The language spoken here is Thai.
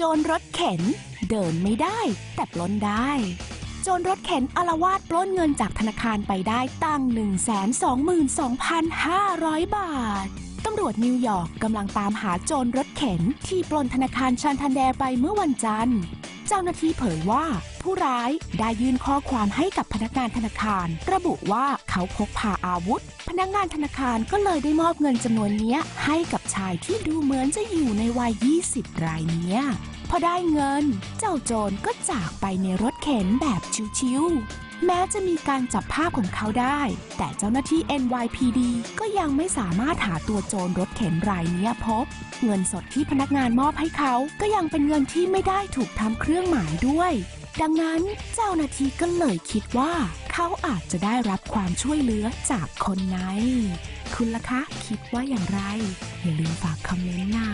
โจรรถเข็น เดินไม่ได้ แต่ปล้นได้ โจรรถเข็นอารวาสปล้นเงินจากธนาคารไปได้ตั้ง 122,500 บาท ตำรวจนิวยอร์กกำลังตามหาโจรรถเข็น ที่ปล้นธนาคารชันทันแดไปเมื่อวันจันทร์ เจ้าหน้าที่เผยว่า ผู้ร้ายได้ยื่นข้อความให้กับพนักงานธนาคาร ระบุว่าเขาพกพาอาวุธ พนักงานธนาคารก็เลยได้มอบเงินจำนวนนี้ให้กับชายที่ดูเหมือนจะอยู่ในวัย 20 รายเนี้ย พอได้เงิน เจ้าโจรก็จากไปในรถเข็นแบบชิวๆ แม้จะมีการจับภาพของเขาได้ แต่เจ้าหน้าที่ NYPD ก็ยังไม่สามารถหาตัวโจรรถเข็นรายนี้พบ เงินสดที่พนักงานมอบให้เขา ก็ยังเป็นเงินที่ไม่ได้ถูกทำเครื่องหมายด้วย ดังนั้นเจ้าหน้าที่ก็เลยคิดว่า เขาอาจจะได้รับความช่วยเหลือจากคนในคุณล่ะคะ คิดว่าอย่างไร อย่าลืมฝากคอมเมนต์นะ